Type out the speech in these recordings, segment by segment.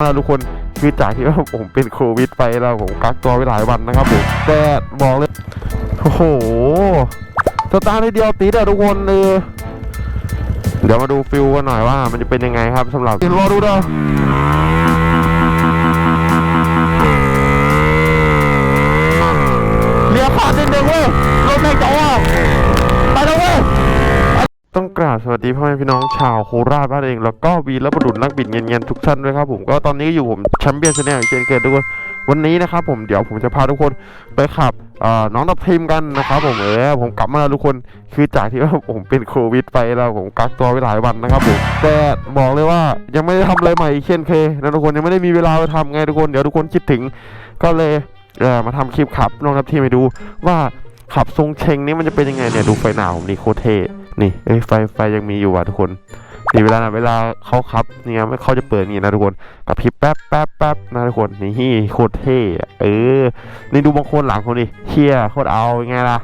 มาทุกคนคือจากที่ว่าผมเป็นโควิดไปแล้วผมกักตัวไว้หลายวันนะครับผมแต่บอกเลยโอ้โหสตาร์ทเดียวติดอะทุกคนเออเดี๋ยวมาดูฟิลกันหน่อยว่า มันจะเป็นยังไงครับสำหรับรอดูเด้อเลี้ยวขวานิดนึงเว้ย ต้องกราบสวัสดีพ่อแม่พี่น้องชาวโคราชบ้านเอง แล้วก็วีรบุรุษนักบินเงียนๆทุกท่านด้วยครับผมก็ตอนนี้อยู่ผมแชมเปี้ยนชาแนลเชนเคยทุกคนวันนี้นะครับผมเดี๋ยวผมจะพาทุกคนไปขับน้องดับทีมกันนะครับผมเออผมกลับมาแล้วทุกคนคือจากที่ว่าผมเป็นโควิดไปแล้วผมกักตัวไว้หลายวันนะครับผมแต่บอกเลยว่ายังไม่ได้ทำอะไรใหม่อีเช่นเคยนะทุกคนยังไม่ได้มีเวลาไปทำไงทุกคนเดี๋ยวทุกคนคิดถึงก็เลยเออมาทำคลิปขับน้องดับทีมให้ดูว่าขับทรงเชงนี้มันจะเป็นยังไงเนี่ยดูไฟหน้าผมนี่โคตรเท่ นี่เอ้ไฟไฟยังมีอยู่อะทุกคนนี่เวลานะเวลาเขาขับเนี่ยไม่เขาจะเปิดนี่นะทุกคนกับพริบแป๊บแป๊บแป๊บนะทุกคนนี่โคตรเท่อะเออนี่ดูบางคนหลังคนนี่เฮียโคตรเอาไงล่ะ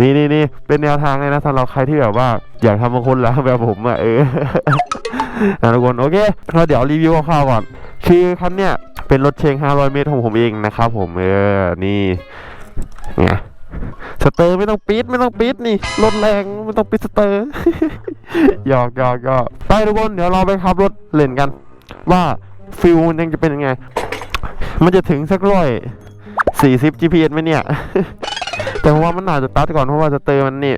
นี่นี่นี่เป็นแนวทางเลยนะสำหรับใครที่แบบว่า อยากทำบางคนแล้วแบบผมอะเออนะทุกคนโอเคเราเดี๋ยวรีวิวคร่าวก่อนคือคันเนี้ยเป็นรถเชง 500 เมตรของผมเองนะครับผมเออนี่ไง สเตอร์ไม่ต้องปิดไม่ต้องปิดนี่รถแรงไม่ต้องปิดสเตอร์หยอกหยอกหยอกไปทุกคนเดี๋ยวเราไปขับรถเล่นกัน ว่าฟิลมันยังจะเป็นยังไง มันจะถึงสักร้อยสี่สิบ GPS ไหมเนี่ย แต่ว่ามันน่าจะตัดก่อนเพราะว่าสเตอร์มันนี่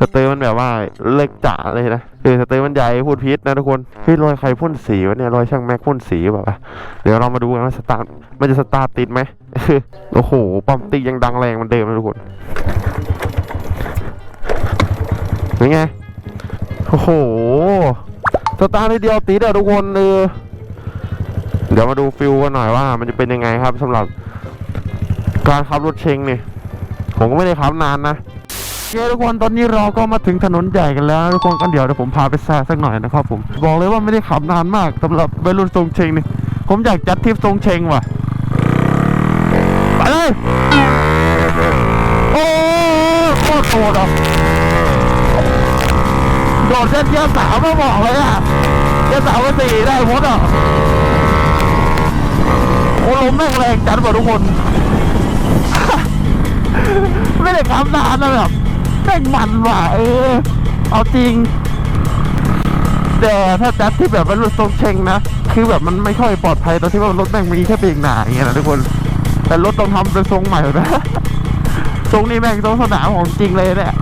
สเตอร์มันแบบว่าเล็กจ๋าเลยนะ คือสเตอร์มันใหญ่พูดพิษนะทุกคนเฮ้ยรอยใครพ่นสีวะเนี่ยรอยช่างแม็กพ่นสีแบบว่าเดี๋ยวเรามาดูกันว่าสตาร์ทมันจะสตาร์ติดไหมโอ้โหปั๊มตียังดังแรงเหมันเดิมนะทุกคนเป็นไงโอ้โหสตาร์ทเดียวติดอะทุกคนเออเดี๋ยวมาดูฟิลกันหน่อยว่า มันจะเป็นยังไงครับสำหรับการขับรถเชงเนี่ยผมก็ไม่ได้ขับนานนะ เคทุกคนตอนนี้เราก็มาถึงถนนใหญ่กันแล้วทุกคนก็เดี๋ยวเดี๋ยวผมพาไปแซ่สักหน่อยนะครับผมบอกเลยว่าไม่ได้ขับนานมากสำหรับวัยรุ่นทรงเชงนี่ผมอยากจัดทริปทรงเชงว่ะไปเลยโอ้โคตรโหดอะโดดเส้นเกียร์สามมาบอกเลยอะเกียร์สามกับสี่ได้หมดอะโอ้ลมแม่งแรงจัดกว่าทุกคน ไม่ได้ขับนานนะแบบ แม่งมันว่ะเออ เอาจริง แต่ถ้าจัดที่แบบว่ารถทรงเชงนะ คือแบบมันไม่ค่อยปลอดภัยตอนที่ว่ารถแม่งมีแค่เบรกหนาอย่างเงี้ยนะทุกคน แต่รถต้องทำเป็นทรงใหม่นะทรงนี้แม่งทรงสนามของจริงเลยเนี่ย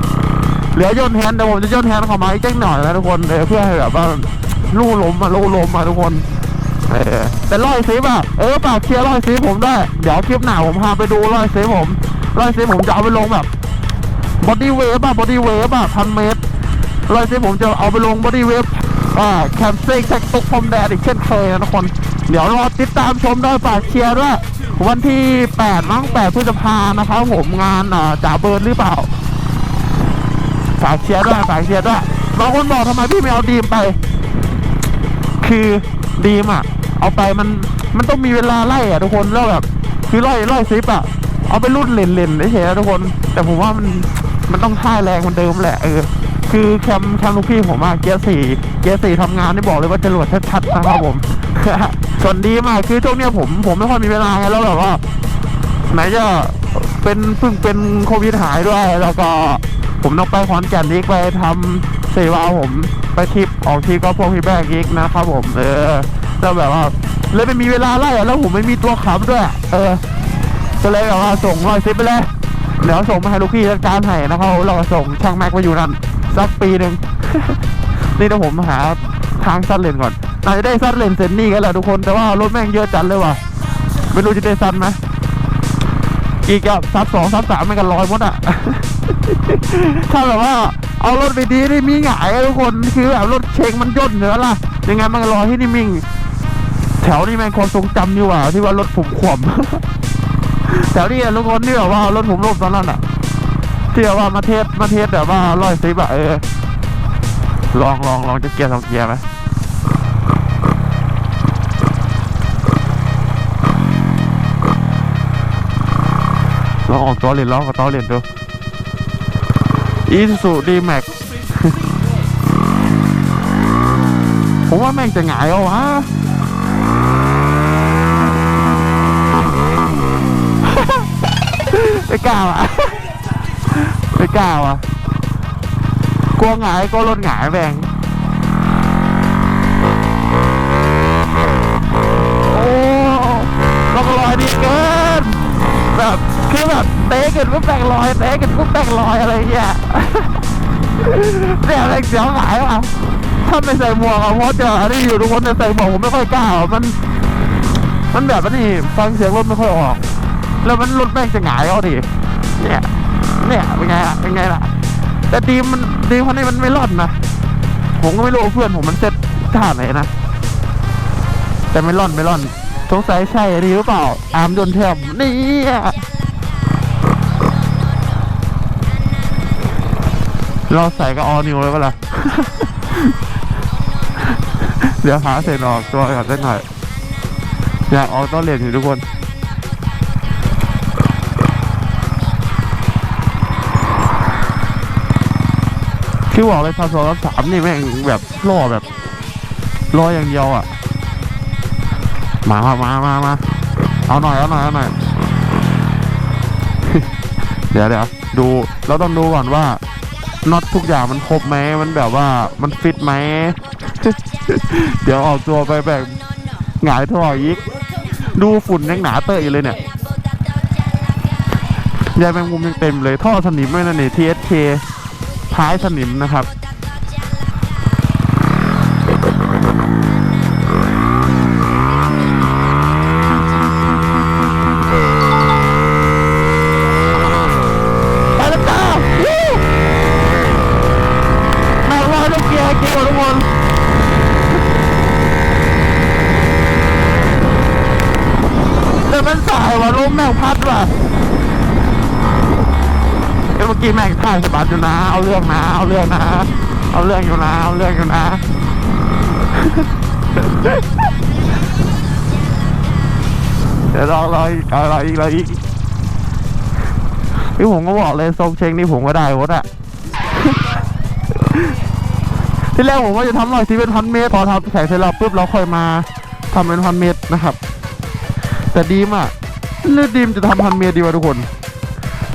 เหลือย่นแฮนด์เดี๋ยวผมจะย่นแฮนด์เข้ามาอีกจังหน่อยนะทุกคนเออเพื่อให้แบบว่าลู่ลมมาลู่ลมมาทุกคนเออแต่ร้อยซิปอะเออปากเคลียร์ร้อยซิปผมได้ เดี๋ยวคลิปหน้าผมพาไปดูร้อยซิปผมร้อยซิปผมจะเอาไปลงแบบ บอดี้เวฟอะบอดี้เวฟอะพันเมตรร้อยซิปผมจะเอาไปลงบอดี้เวฟอ่าแคมเซ็งแท็กตุกพรมแดนอีกเช่นเคยนะทุกคน เดี๋ยวรอติดตามชมได้ฝากเชียร์ด้วยวันที่ 8 มั้ง 8 พฤษภานะครับผมงานอ่าจ่าเบิร์นหรือเปล่า ฝากเชียร์ด้วยฝากเชียร์ด้วยบางคนบอกทำไมพี่ไม่เอาดีมไป คือดีมอะ เอาไปมันมันต้องมีเวลาไล่อะทุกคนแล้วแบบ คือไล่ไล่ซิปอะเอาไปรุ่นเล่นเล่นเฉยๆนะทุกคน แต่ผมว่ามัน มันต้องท่าแรงเหมันเดิมแหละเออคือแคมแคมลูกพี่ผมอะเกียร์สี่เกียร์สี่ทำงานนี่บอกเลยว่าจรวดชัดๆนะครับผมส่วนดีมากคือช่วงเนี้ยผมผมไม่ค่อยมีเวลาไงแล้วแบบว่าไหนจะเป็นเพิ่งเป็นโควิดหายด้วย แล้วก็ผมต้องไปขอนแก่นอีกไปทำเสวาผมไปทริปออกทริปก็พวกพี่แบกอีกนะครับผมเออแล้วแบบว่าเลยไม่มีเวลาไล่แล้วผมไม่มีตัวขับด้วย เออก็เลยแบบว่าส่งรอยซิปไปเลย เดี๋ยวส่งมาให้ลูกพี่จัดการให้นะครับเราก็ส่งช่างแม็กไปอยู่นั่นสักปีหนึ่งนี่เดี๋ยวผมหาทางซัดเลนก่อนน่าจะได้ซัดเลนเซนนี่กันแหละทุกคนแต่ว่ารถแม่งเยอะจัดเลยว่ะไม่รู้จะได้ซัดไหมอีกอะซัดสองซัดสามแม่งกันร้อยหมดอะถ้าแบบว่าเอารถไปดีนี่มีหงายทุกคนคือแบบรถเชงมันย่นเนื้อล่ะยังไงมันก็รอที่นี่มิ่ง แถวนี้แม่งความทรงจำนี่ว่าที่ว่ารถผมขวม แถวนี้อะทุกคนที่แบบว่ารถผมลบตอนนั้นอะที่แบบว่ามาเทสมาเทสแบบว่าร้อยซิบอะเออลองลองลองจะเกียร์สองเกียร์ไหมลองออกตัวเล่นลองกับตัวเล่นดูอีซูดีแม็กผมว่าแม่งจะหงายเอาวะ กล้าอะ ไม่กล้าอะ กลัวหงายก็รถหงายแบงโอ้ลองลอยดีเกิน แบบคือแบบเตะกันปุ๊บแบงลอยเตะกันปุ๊บแบงลอยอะไรเงี้ยเนี่ยแบงเสียวหงายว่ะถ้าไม่ใส่หมวกอะเพราะเจออันนี้อยู่ทุกคนจะใส่หมวกผมไม่ค่อยกล้า มัน มันแบบว่านี่ฟังเสียงรถไม่ค่อยออก แล้วมันรถแม่งจะหงายเอาดิเนี่ยเนี่ยเป็นไงล่ะเป็นไงล่ะ แต่ดีมันดีเพราะนี่มันไม่รอดนะผมก็ไม่รู้เพื่อนผมมันเซ็ตท่าไหนนะแต่ไม่ร่อนไม่ร่อนสงสัยใช่ดีหรือเปล่า อามโดนแทมนี่เราใส่ก็ออนิวเลยก็ล่ะเดี๋ยวหาเศษออกตัวก่อนสักหน่อยอยากออกต้นเหรียญอยู่ทุกคน ที่บอกเลยพาสองสามนี่แม่งแบบล่อแบบล่ออย่างเดียวอะมามามามามาเอาหน่อยเอาหน่อยเอาหน่อยเดี๋ยวเดี๋ยวดูเราต้องดูก่อนว่าน็อตทุกอย่างมันครบไหมมันแบบว่ามันฟิตไหม เดี๋ยวออกตัวไปแบบหงายท่ออีก ดูฝุ่นยังหนาเตอะอยู่เลยเนี่ยยายแมงมุมยังเต็มเลยท่อสนิมด้วยนะนี่ TSK ท้ายสนิมนะครับไปแล้วแม่งรอยลูกเกียร์เกียร์ทุกคนแต่มันสายว่ะลมแม่งพัดว่ะ กี้แม่งท่าสะบัดอยู่นะ เอาเรื่องนะ เอาเรื่องนะ เอาเรื่องอยู่นะ เอาเรื่องอยู่นะ เดี๋ยวรอรออีกรออีกรออีกพี่ผมก็บอกเลยทรงเชงนี่ผมก็ได้วดอะที่แรกผมว่าจะทำหน่อยที่เป็นพันเมตร พอทำใส่เสร็จแล้วปุ๊บเราค่อยมาทำเป็นพันเมตรนะครับ แต่ดีมอะเลือกดีมจะทำพันเมตรดีกวะทุกคน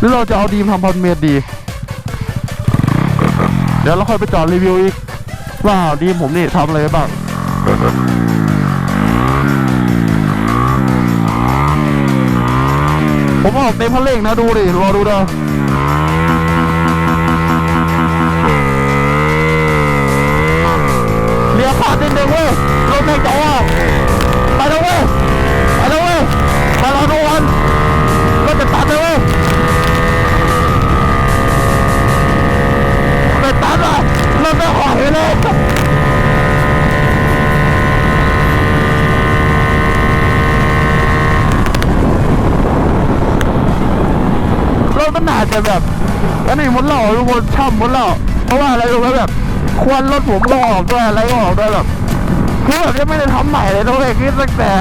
หรือเราจะเอาดีมทำพันเมตรดี เดี๋ยวเราค่อยไปจอดรีวิวอีกว่าดีมผมนี่ทำอะไรบ้างผมออกเต็มพันเร่งนะดูดิรอดูเด้อเลี้ยวขวานิดนึงเว้ยรถแม่งจะว่าไปแล้วเว้ยไปแล้วเว้ยไปรอดูวัน รถไม่ไหวเลยรถมันอาจจะแบบอันนี้มดเหล่าทุกคนช่ำมดเหล่าเพราะว่าอะไรรู้ไหมแบบควันรถผมก็ออกด้วยอะไรก็ออกด้วยแบบคือแบบยังไม่ได้ทำใหม่เลยทุกคนคือตั้งแต่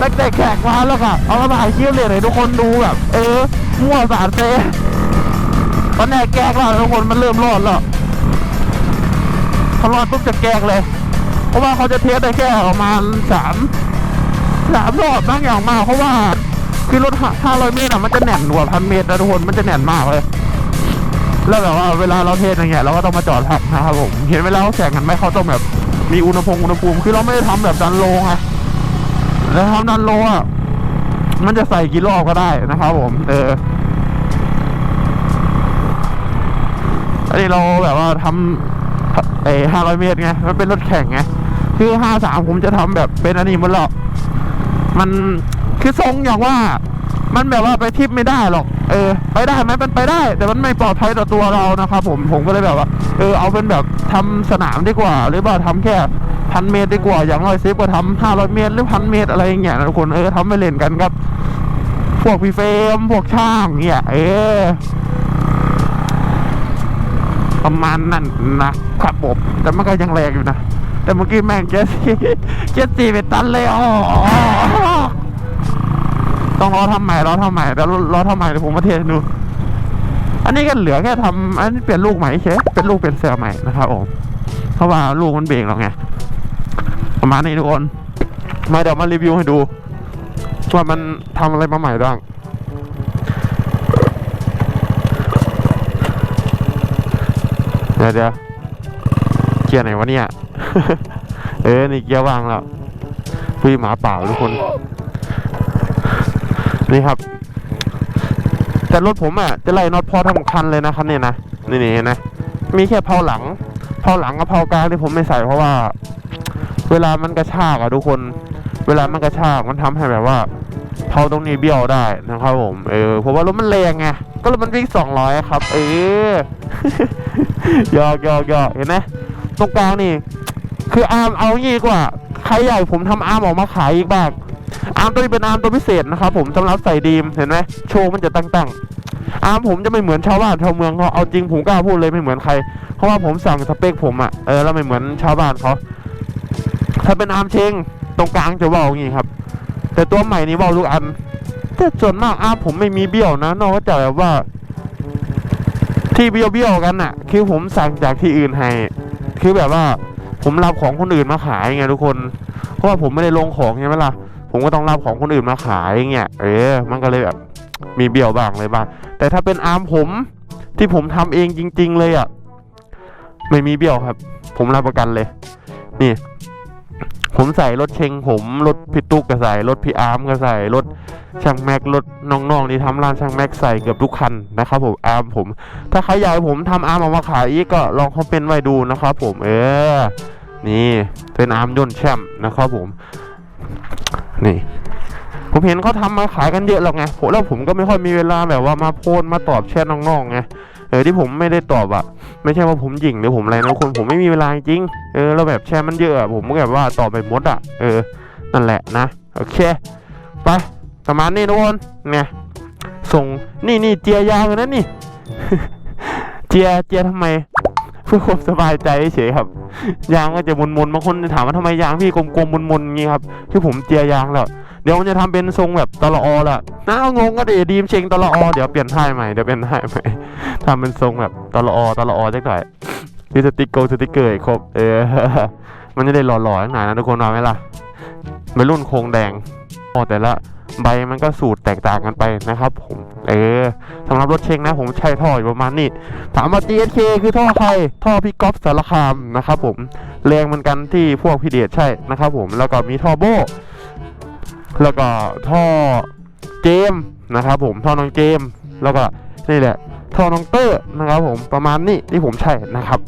ตั้งแต่แขกมาแล้วก็เอามาถ่ายคลิปเลยให้ทุกคนดูแบบ เออมั่วสารเซตอนแรกแกล้งแล้วทุกคนมันเริ่มรอดแล้ว เขารอดปุ๊บจะแกงเลย เพราะว่าเขาจะเทสได้แค่ประมาณสามสามรอบบ้างอย่างมากเพราะว่าคือรถ500เมตรอะมันจะแน่นกว่าพันเมตรนะทุกคนมันจะแน่นมากเลย แล้วแบบว่าเวลาเราเทสอย่างเงี้ยเราก็ต้องมาจอดพักนะครับผมเห็นเวลาเขาแข่งกันไหมเขาต้องแบบมีอุณหภูมิอุณหภูมิคือเราไม่ได้ทำแบบดันโลไงแล้วทำดันโลอะมันจะใส่กี่รอบก็ได้นะครับผม เอออันนี้เราแบบว่าทำ ไอ้ห้าร้อยเมตรไง มันเป็นรถแข่งไง คือห้าสามผมจะทำแบบเป็นอันนี้หมดแล้วมันคือทรงอย่างว่า มันแบบว่าไปทิปไม่ได้หรอก เออ ไปได้ไหมมันไปได้ แต่มันไม่ปลอดภัยต่อตัวเรานะครับผม ผมก็เลยแบบว่า เออ เอาเป็นแบบทำสนามดีกว่า หรือว่าทำแค่พันเมตรดีกว่า อย่างน้อยเซฟก็ทำห้าร้อยเมตรหรือพันเมตรอะไรอย่างเงี้ยนะทุกคน เออทำไปเล่นกันครับ พวกพี่เฟรมพวกช่างเนี่ย เออ ประมาณนั้นนะครับผมแต่มันก็ยังแรงอยู่นะ แต่เมื่อกี้แม่งเจสซี่เจสซี่เป็นตันเลยอ๋อต้องรอทำใหม่รอทำใหม่แล้วรอทำใหม่เดี๋ยวผมมาเทสดู อันนี้ก็เหลือแค่ทำอันนี้เปลี่ยนลูกใหม่เฉยเป็นลูกเป็นเซลใหม่นะครับผมเพราะว่าลูกมันเบรกแล้วไงประมาณนี้ทุกคนมาเดี๋ยวมารีวิวให้ดูว่ามันทำอะไรมาใหม่บ้าง ดี๋ยวเดี๋ยวเกียร์ไหนวะเนี่ย เออนี่เกียร์ว่างแล้วพี่หมาเปล่าทุกคน นี่ครับ แต่รถผมอะจะไล่น็อตพอทั้งคันเลยนะครับเนี่ยนะนี่นี่นไหมมีแค่เพาหลังเพาหลังกับเพากลางที่ผมไม่ใส่เพราะว่า เวลามันกระชากอะทุกคน เวลามันกระชากมันทำให้แบบว่าเพาตรงนี้เบี้ยวได้นะครับผมเออเพราะว่ารถมันแรงไงก็รถมันวิ่งสองร้อยครับ เออ ยอกหยอกหยอกเห็นไหมตรงกลางนี่ คืออาร์มเอางี้กว่า ใครใหญ่ผมทำอาร์มออกมาขายอีกบ้าง อาร์มตัวนี้เป็นอาร์มตัวพิเศษนะครับผมสำหรับใส่ดีม เห็นไหมโชว์มันจะตั้งๆ อาร์มผมจะไม่เหมือนชาวบ้านชาวเมืองเขาเอาจริงผมกล้าพูดเลยไม่เหมือนใคร เพราะว่าผมสั่งสเปคผมอะเออแล้วไม่เหมือนชาวบ้านเขา ถ้าเป็นอาร์มเชงตรงกลางจะว่าอย่างงี้ครับ แต่ตัวใหม่นี่เว่าลูกอันแต่ส่วนมากอาร์มผมไม่มีเบี้ยวนะ นอกจากแบบว่า ที่เบี้ยวเบี้ยวๆกันน่ะ คือผมสั่งจากที่อื่นให้ คือแบบว่าผมรับของคนอื่นมาขายไงทุกคน เพราะว่าผมไม่ได้ลงของใช่ไหมล่ะ ผมก็ต้องรับของคนอื่นมาขายอย่างเงี้ย เออ มันก็เลยแบบมีเบี้ยวบ้างเลยบ้าง แต่ถ้าเป็นอาร์มผมที่ผมทำเองจริง ๆ เลยอะ ไม่มีเบี้ยวครับ ผมรับประกันเลย นี่ ผมใส่รถเชงผมรถพี่ตุ๊กก็ใส่รถพี่อาร์มก็ใส่รถช่างแม็กรถน้องๆที่ทำร้านช่างแม็กใส่เกือบทุกคันนะครับผมอาร์มผม ถ้าใครอยากให้ผมทำอาร์มออกมาขายอีกก็ลองคอมเมนต์ไว้ดูนะครับผมเออ นี่เป็นอาร์มยนแชมป์นะครับผม นี่ผมเห็นเขาทำมาขายกันเยอะแล้วไงแล้วผมก็ไม่ค่อยมีเวลาแบบว่ามาโพสมาตอบแชทน้องๆไง เออที่ผมไม่ได้ตอบอะไม่ใช่ว่าผมหยิ่งหรือผมอะไรนะคนผมไม่มีเวลาจริงเออแล้วแบบแชร์มันเยอะอะ ผมก็แบบว่าตอบไปหมดอะเออนั่นแหละนะโอเคไปประมาณนี้ทุกคนเนี่ยส่งนี่นี่เจียยาวเลยนะนี่ เจียเจียทำไมเพื่อความสบายใจเฉยครับยางก็จะมนๆบางคนจะถามว่าทำไมยางพี่กลมๆมนๆอย่างงี้ครับ คือผมเจียยางแล้ว เดี๋ยวมันจะทำเป็นทรงแบบตลออละน้างงก็ดีดีมเชงตลออเดี๋ยวเปลี่ยนท่ายใหม่เดี๋ยวเปลี่ยนท่ายใหม่ทำเป็นทรงแบบตลออตลออจักหน่อยมีสติกเกอร์สติกเกอร์ครบเออมันจะได้หล่อๆข้างหนานะทุกคนเอาไหมล่ะวัยรุ่นโครงแดงอ๋อแต่ละใบมันก็สูตรแตกต่างกันไปนะครับผมเออสำหรับรถเชงนะผมใช้ท่ออยู่ประมาณนี้ถามว่า GSK คือท่อใครท่อพี่ก๊อฟสารคามนะครับผมแรงเหมือนกันที่พวกพี่เดชใช่นะครับผมแล้วก็มีท่อโบ แล้วก็ท่อเจมนะครับผมท่อน้องเจมแล้วก็นี่แหละท่อน้องเตอร์นะครับผมประมาณนี้ที่ผมใช้นะครับ